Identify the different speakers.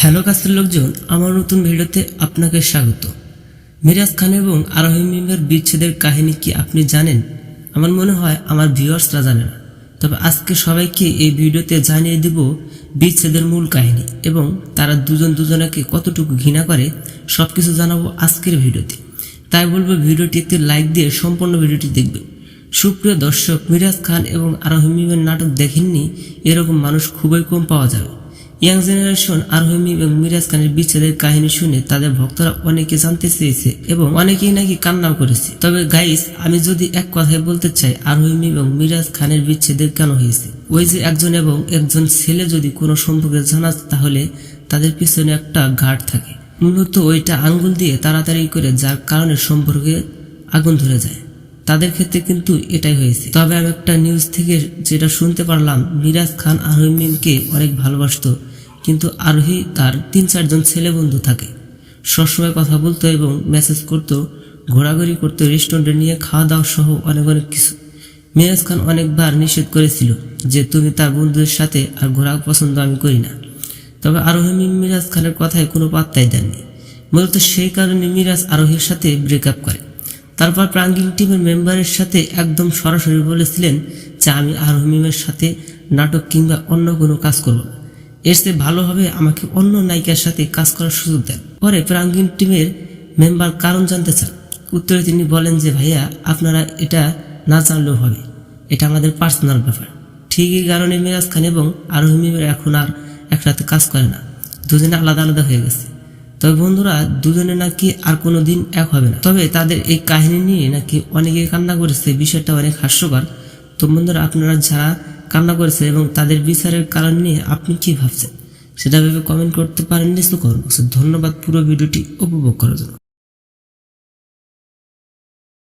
Speaker 1: Hello কাছের লোকজন, আমার নতুন ভিডিওতে আপনাকে স্বাগত। মিরাজ খান এবং আরোহী মিমের বিচ্ছেদের কাহিনী কি আপনি জানেন? আমার মনে হয় আমার ভিউয়ার্সরা জানে না। তবে আজকে সবাইকে এই ভিডিওতে জানিয়ে দিব বিচ্ছেদের মূল কাহিনী এবং তারা দুজন দুজনাকে কতটুকু ঘৃণা করে সব কিছু জানাব আজকের ভিডিওতে। তাই বলব ভিডিওটি একটি লাইক দিয়ে সম্পূর্ণ ভিডিওটি দেখবেন। সুপ্রিয় দর্শক, মিরাজ খান এবং আরোহী মিমের নাটক দেখেননি, এরকম মানুষ খুবই কম পাওয়া যাবে। ইয়াং জেনারেশন আরোহী এবং মিরাজ খানের বিচ্ছেদের কাহিনী শুনে তাদের ভক্তরা অনেকে জানতে চেয়েছে এবং অনেকেই নাকি কান্নাও করেছে। তবে গাইস আমি যদি এক কথায় বলতে চাই আরোহী এবং মিরাজ খানের বিচ্ছেদের কেন হয়েছে? ওই যে একজন এবং একজন ছেলে যদি কোনো সম্পর্কে জানা তাহলে তাদের পিছনে একটা ঘাট থাকে। মূলত ওইটা আঙ্গুল দিয়ে তাড়াতাড়ি করে যার কারণে সম্পর্কে আগুন ধরে যায়। তাদের ক্ষেত্রে কিন্তু এটাই হয়েছে। তবে আমি একটা নিউজ থেকে যেটা শুনতে পারলাম মিরাজ খান আরোহী মিমকে অনেক ভালোবাসতো। কিন্তু আরোহী তার তিন চারজন ছেলে বন্ধু থাকে। সবসময় কথা বলতো এবং মেসেজ করতো, ঘোরাঘুরি করতো রেস্টুরেন্টে নিয়ে খাওয়া দাওয়া সহ অনেক অনেক কিছু। মিরাজ খান অনেকবার নিষেধ করেছিল যে, তুমি তার বন্ধুদের সাথে আর ঘোরা পছন্দ আমি করি না। তবে আরোহী মিরাজ খানের কথায় কোনো পাত্তাই দেননি। মূলত সেই কারণে মিরাজ আরোহীর সাথে ব্রেকআপ করে। তারপর প্রাঙ্গিং টিমের মেম্বারের সাথে একদম সরাসরি বলেছিলেন যে, আমি আরোহিমের সাথে নাটক কিংবা অন্য কোনো কাজ করব এর চেয়ে ভালো আমাকে অন্য নায়িকার সাথে কাজ করার সুযোগ দেন। পরে প্রাঙ্গিং টিমের মেম্বার কারণ জানতে চান। উত্তরে তিনি বলেন যে, ভাইয়া, আপনারা এটা না জানলেও হবে। এটা আমাদের পার্সোনাল ব্যাপার। ঠিক এই কারণে মিরাজ খান এবং আরোহিমের এখন আর একসাথে কাজ করে না। দুজনে আলাদা আলাদা হয়ে গেছে। তবে বন্ধুরা, দুজনে নাকি আর কোনো দিন এক হবে না। তবে তাদের এই কাহিনী নিয়ে নাকি অনেকে কান্না করেছে। বিষয়টা অনেক হাস্যকর। তো বন্ধুরা, আপনারা যারা কান্না করেছে এবং তাদের বিচারের কারণ নিয়ে আপনি কি ভাবছেন? সেটা ভেবে কমেন্ট করতে পারেন নিশ্চয় করুন ধন্যবাদ পুরো ভিডিওটি উপভোগ করার জন্য।